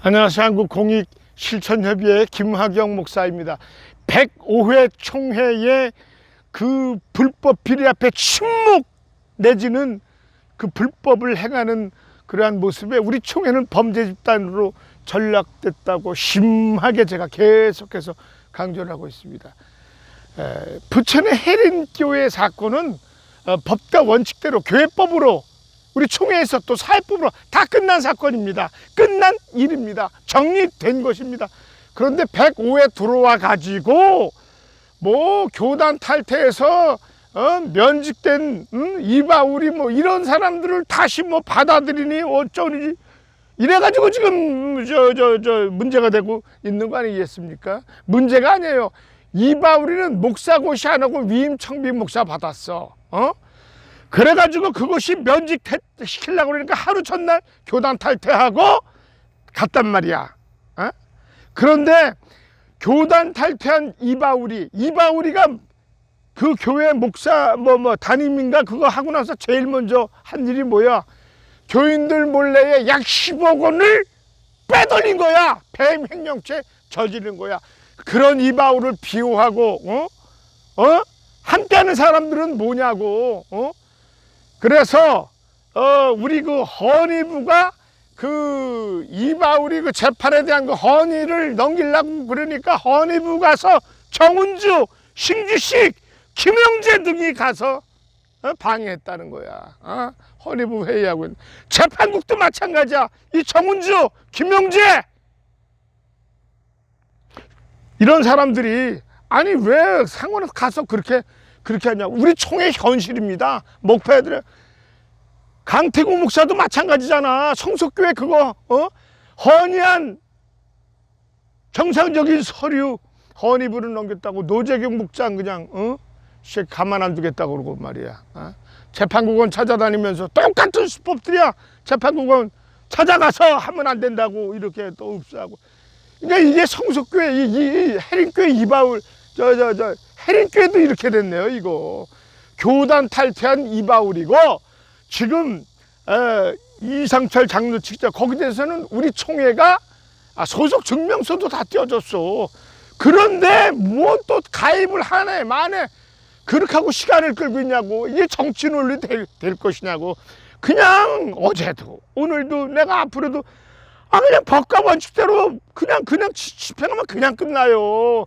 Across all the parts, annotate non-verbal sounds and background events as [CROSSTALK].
안녕하세요. 한국공익 실천협의회 김학영 목사입니다. 105회 총회의 그 불법 비리 앞에 침묵 내지는 그 불법을 행하는 그러한 모습에 우리 총회는 범죄 집단으로 전락됐다고 심하게 제가 계속해서 강조를 하고 있습니다. 에, 부천의 해린교회 사건은 어, 법과 원칙대로 교회법으로 우리 총회에서 또 사회법으로 다 끝난 사건입니다. 끝난 일입니다. 정리된 것입니다. 그런데 105에 들어와 가지고 뭐 교단 탈퇴해서 어, 면직된 음, 이바울이 뭐 이런 사람들을 다시 뭐 받아들이니 어쩌니 이래가지고 지금 저 저 저 문제가 되고 있는 거 아니겠습니까? 문제가 아니에요. 이바울이는 목사 고시 안 하고 위임 청비 목사 받았어. 어? 그래가지고 그것이 면직시키려고 그러니까 하루 첫날 교단 탈퇴하고 갔단 말이야. 어? 그런데 교단 탈퇴한 이바울이 이바울이가 그 교회 목사 뭐 뭐 담임인가 그거 하고 나서 제일 먼저 한 일이 뭐야? 교인들 몰래에 약 10억 원을 빼돌린 거야. 뱀 횡령죄 저지른 거야. 그런 이바울을 비호하고 어? 어? 함께하는 사람들은 뭐냐고. 어? 그래서 어 우리 그 헌의부가 그 이바울이 그 재판에 대한 그 헌의를 넘기려고 그러니까 헌의부 가서 정운주, 신주식, 김영재 등이 가서 어, 방해했다는 거야. 어? 헌의부 회의하고. 재판국도 마찬가지야. 이 정운주, 김영재 이런 사람들이 아니 왜 상원에 가서 그렇게 그렇게 하냐? 우리 총의 현실입니다. 목표애들 강태구 목사도 마찬가지잖아. 성속교회 그거 어? 헌의한 정상적인 서류 헌의부를 넘겼다고 노재경 목장 그냥 어? 씨 가만 안 두겠다고 그러고 말이야. 어? 재판국원 찾아다니면서 똑같은 수법들이야. 재판국원 찾아가서 하면 안 된다고 이렇게 또 읍수하고. 그러니까 이게 성속교회 이, 이 해린교회 이바울 저 저 저 해린교회도 이렇게 됐네요. 이거 교단 탈퇴한 이바울이고 지금 에, 이상철 장로 측자 거기 대해서는 우리 총회가 아, 소속 증명서도 다 띄워줬어. 그런데 뭐또 가입을 하네 만에 그렇게 하고 시간을 끌고 있냐고 이게 정치 논리 될, 될 것이냐고 그냥 어제도 오늘도 내가 앞으로도 아 그냥 법과 원칙대로 그냥 그냥 지- 집행하면 그냥 끝나요.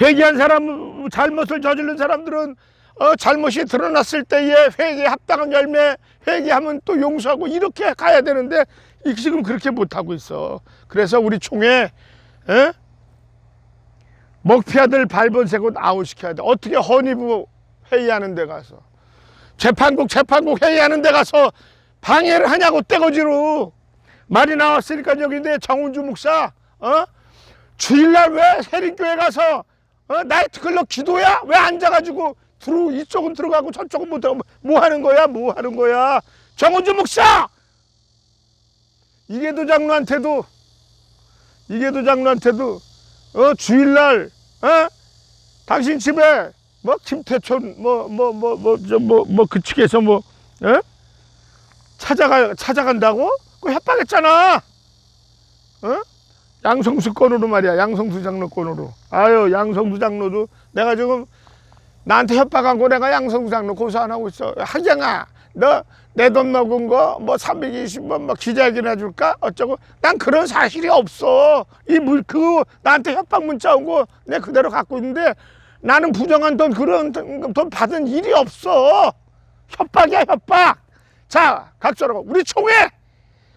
회개한 사람 잘못을 저지른 사람들은 어, 잘못이 드러났을 때에 회개에 합당한 열매 회개하면 또 용서하고 이렇게 가야 되는데 이 지금 그렇게 못 하고 있어. 그래서 우리 총회 에? 먹피아들 발본색옷 아웃시켜야 돼. 어떻게 헌의부 회의하는 데 가서 재판국 재판국 회의하는 데 가서 방해를 하냐고 떼거지로 말이 나왔으니까 여기 내 정운주 목사 어 주일날 왜 세린교회 가서 어? 나이트클럽 기도야? 왜 앉아가지고 들어 이쪽은 들어가고 저쪽은 못 들어가고 뭐 하는 거야? 뭐 하는 거야? 정운주 목사! 이계도 장로한테도 이계도 장로한테도 어 주일날 어? 당신 집에 뭐 김태촌 뭐 뭐 뭐뭐저뭐뭐 그 측에서 뭐 어? 찾아가 찾아간다고? 그 협박했잖아! 어 양성수 건으로 말이야. 양성수 장로 건으로. 아유 양성수 장로도 내가 지금 나한테 협박한 거 내가 양성수 장로 고소 안 하고 있어. 하경아 너 내 돈 먹은 거 뭐 320원 뭐 기자회견 해 줄까? 어쩌고? 난 그런 사실이 없어. 이그 나한테 협박 문자 온 거 내 그대로 갖고 있는데 나는 부정한 돈 그런 돈돈 받은 일이 없어. 협박이야 협박. 자 각서라고. 우리 총회!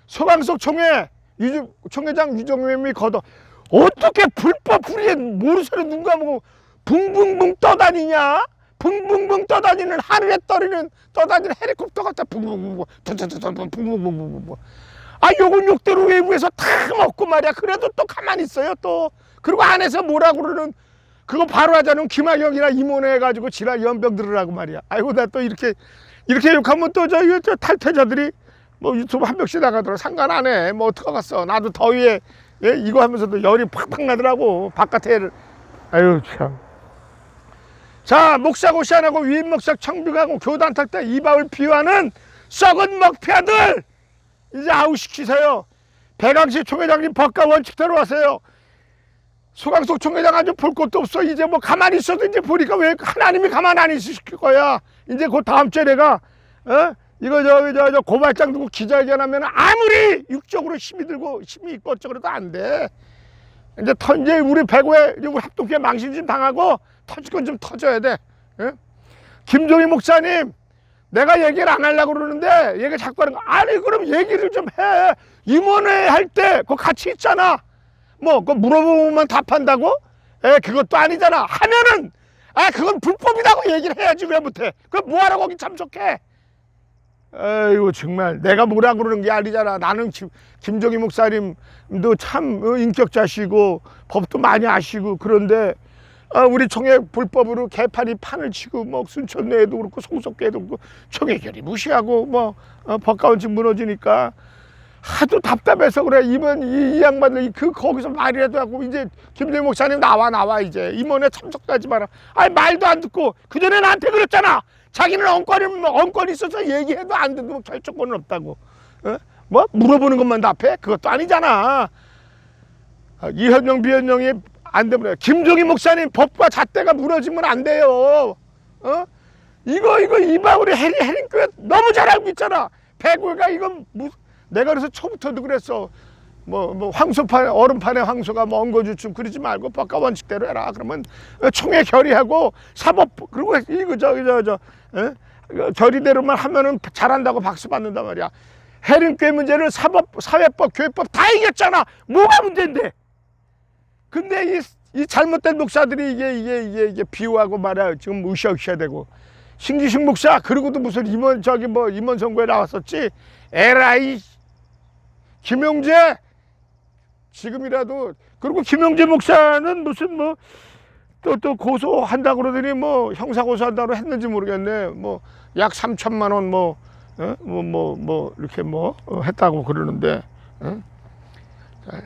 소강석 총회 유, 총회장 유정mem이 걷어 어떻게 불법 불의에 모르쇠로 눈 감고 붕붕붕 떠다니냐? 붕붕붕 떠다니는 하늘에 떠리는 떠다니는 헬리콥터 같아. 붕붕붕 붕붕붕붕붕붕붕 아 요건 욕대로 외부에서 다 먹고 말이야. 그래도 또 가만히 있어요 또. 그리고 안에서 뭐라 그러는 그거 바로 하자는 김학영이나 임원회 해가지고 지랄 연병 들으라고 말이야. 아이고 나 또 이렇게 이렇게 욕하면 또저저 탈퇴자들이 뭐 유튜브 한 명씩 나가더라 상관 안 해 뭐 어떡하겠어 나도 더위에 예? 이거 하면서도 열이 팍팍 나더라고 바깥에 아유 참 자, 목사고시 안 하고 위임 목사 청빙하고 교단 탈때 이바울 비유하는 썩은 먹피아들 이제 아웃시키세요. 배강시 총회장님 법과 원칙대로 하세요. 소강석 총회장 아주 볼 것도 없어. 이제 뭐 가만히 있어도 이제 보니까 왜 하나님이 가만 안 있으실 거야. 이제 그 다음 주에 내가 어? 이거 저기 저, 저 고발장 두고 기자회견하면 아무리 육적으로 힘이 들고 힘이 있고 어쩌고도 안 돼. 이제 터, 이제 우리 배구에 우리 합동회 망신 좀 당하고 터질 건 좀 터져야 돼. 예? 김종희 목사님, 내가 얘기를 안 하려고 그러는데 얘가 자꾸 하는 거 아니 그럼 얘기를 좀 해. 임원회 할 때 그거 같이 있잖아. 뭐 그거 물어보면 답한다고? 에 그것도 아니잖아. 하면은 아 그건 불법이라고 얘기를 해야지 왜 못해? 그 뭐하러 거기 참석해? 아이고 정말 내가 뭐라 그러는 게 아니잖아. 나는 김, 김종희 목사님도 참 어, 인격자시고 법도 많이 아시고 그런데 아, 우리 총회 불법으로 개판이 판을 치고 뭐 순천내에도 그렇고 송석교에도 그렇고 총회결이 무시하고 뭐 어, 법가원칙 무너지니까 하도 답답해서 그래 이번 이, 이 양반들 그 거기서 말이라도 하고 이제 김종희 목사님 나와 나와 이제 임원회 참석하지 마라. 아니 말도 안 듣고 그 전에 나한테 그랬잖아. 자기는 엉권이 엉권이 있어서 얘기해도 안 듣고 결정권은 없다고. 어? 뭐 물어보는 것만 답해? 그것도 아니잖아. 아, 이현영 비현영이 안 되면 김종희 목사님 법과 잣대가 무너지면 안 돼요. 어? 이거 이거 이방울이 해리 해린교회 너무 잘 알고 있잖아. 배구가 이건 무, 내가 그래서 초부터도 그랬어. 뭐, 뭐 황소판 얼음판에 황소가 뭐 엉거주춤 그러지 말고 법과 원칙대로 해라. 그러면 총회 결의하고 사법 그리고 이거 저기 저저 어? 이거 결의대로만 하면은 잘한다고 박수 받는단 말이야. 해린교회 문제는 사법 사회법 교회법 다 이겼잖아. 뭐가 문제인데? 근데 이, 이 잘못된 목사들이 이게 이게 이게 이게 비유하고 말이야 지금 으쌰으쌰 되고 신기식 목사 그러고도 무슨 임원 저기 뭐 임원 선거에 나왔었지 에라이 김용재 지금이라도 그리고 김용재 목사는 무슨 뭐또또 고소한다 그러더니 뭐 형사 고소한다고 했는지 모르겠네 뭐 약 3천만 원뭐 어? 뭐, 뭐, 뭐, 이렇게 뭐, 어, 했다고 그러는데, 어? 자,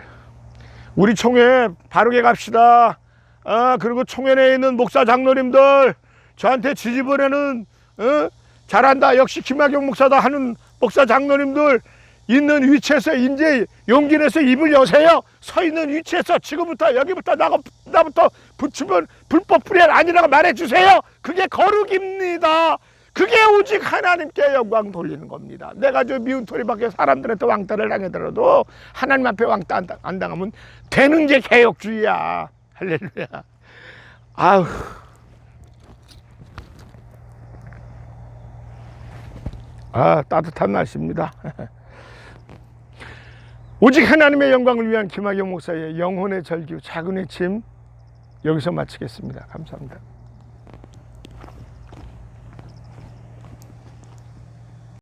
우리 총회 바르게 갑시다. 아, 그리고 총회 내에 있는 목사 장로님들, 저한테 지지번에는, 어? 잘한다. 역시 김학용 목사다 하는 목사 장로님들, 있는 위치에서 이제 용기 내서 입을 여세요. 서 있는 위치에서 지금부터 여기부터 나가, 나부터 붙이면 불법 불의는 아니라고 말해주세요. 그게 거룩입니다. 그게 오직 하나님께 영광 돌리는 겁니다. 내가 저 미운 토리밖에 사람들한테 왕따를 당하더라도 하나님 앞에 왕따 안 당하면 되는 게 개혁주의야. 할렐루야. 아우. 아, 따뜻한 날씨입니다. [LAUGHS] 오직 하나님의 영광을 위한 김학영 목사의 영혼의 절규 작은 외침 여기서 마치겠습니다. 감사합니다.